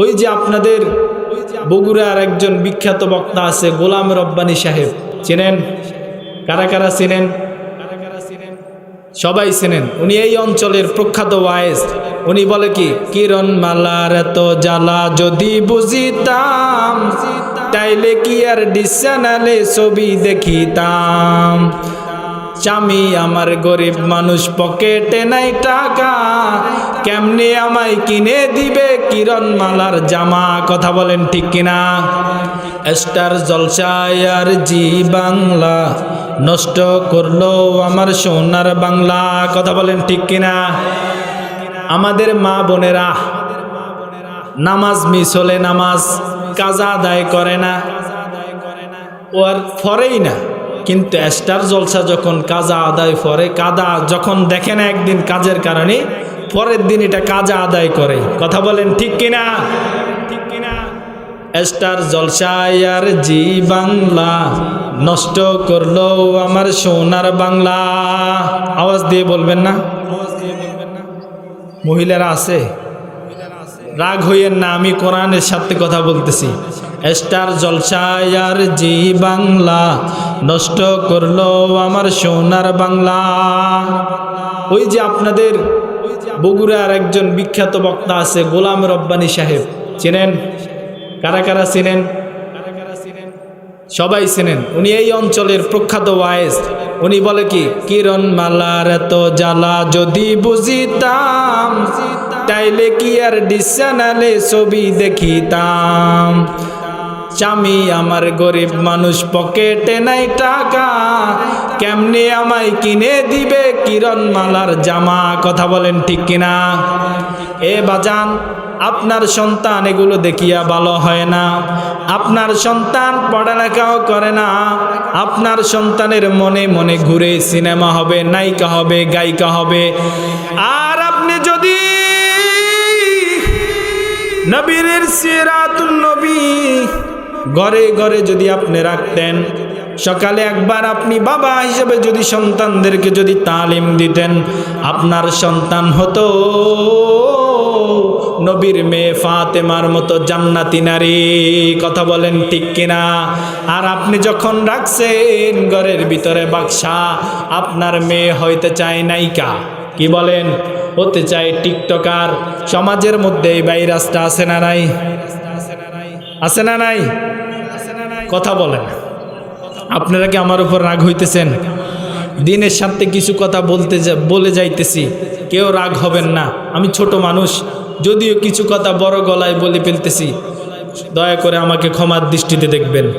ওই যে আপনাদের বগুড়ার একজন বিখ্যাত বক্তা আছে, গোলাম রব্বানী সাহেব। চেনেন? কারা কারা চেনেন? সবাই চেনেন। উনি এই অঞ্চলের প্রখ্যাত ওয়াইস। উনি বলে কি কিরণ মালার এত জ্বালা যদি বুঝিতাম, তাইলে কি আর ডিসানালে ছবি দেখিতাম? স্বামী আমার গরিব মানুষ পকেটে নাই টাকা। কেমনে আমায় কিনে দিবে কিরণ মালার জামা? কথা বলেন ঠিক কিনা? স্টার জলসায় আর জি বাংলা নষ্ট করল আমার সোনার বাংলা। কথা বলেন ঠিক কিনা? আমাদের মা বোনেরা নামাজ মিস হলে নামাজ কাজা আদায় করে না। ও আর ফরেই না। কিন্তু স্টার জলসা যখন কাজা আদায় করে, কাদা যখন দেখে না একদিন কাজের কারণে, পরের দিন এটা কাজা আদায় করে। কথা বলেন ঠিক কিনা? ঠিক কিনা স্টার জলসায় আর জি বাংলা নষ্ট করল আমার সোনার বাংলা। আওয়াজ দিয়ে বলবেন না? মহিলারা আছে? রাগ হইয়েন না, আমি কোরআনের সাথে কথা বলতেছি। স্টার জলসায় আর জি বাংলা, নষ্ট করল আমার সোনার বাংলা। ওই যে আপনাদের বগুড়ার একজন বিখ্যাত বক্তা আছে, গোলাম রব্বানী সাহেব। চেনেন? কারা কারা চেনেন? সবাই চেনেন। উনি এই অঞ্চলের প্রখ্যাত ওয়াইস। উনি বলে কি কিরণ মালার এত জ্বালা যদি বুঝিতাম, তাইলে কি আর ডিসানালে ছবি দেখিতাম? স্বামী আমার গরিব মানুষ পকেটে নাই টাকা। কেমনে আমায় কিনে দিবে কিরণ মালার জামা? কথা বলেন ঠিক কিনা? এ বাজান, আপনার সন্তান এগুলো দেখিয়া ভালো হয় না। আপনার সন্তান পড়ালেখাও করে না। আপনার সন্তানের মনে মনে ঘুরে সিনেমা হবে, নায়িকা হবে, গায়িকা হবে। আর আপনি যদি নবীরের সিরাতুন নবী ঘরে ঘরে যদি আপনি রাখতেন, সকালে একবার আপনি বাবা হিসেবে যদি সন্তানদেরকে যদি তালিম দিতেন, আপনার সন্তান হতো নবীর মেয়ে ফাতেমার মতো জান্নাতি নারী, কথা বলেন ঠিক কিনা? আর আপনি যখন রাখছেন ঘরের ভিতরে বাক্সা, আপনার মেয়ে হইতে চায় নায়িকা, কি বলেন? হতে চায় টিকটকার, সমাজের মধ্যে এই ভাইরাসটা আছে না নাই? আছে না নাই? কথা বলেন। আপনারা কি আমার উপর রাগ হইতেছেন? দিনের সাথে কিছু কথা বলতে যা- বলে যাইতেছি। কেউ রাগ হবেন না। আমি ছোট মানুষ, যদিও কিছু কথা বড় গলায় বলে ফেলতেছি। দয়া করে আমাকে ক্ষমার দৃষ্টিতে দেখবেন।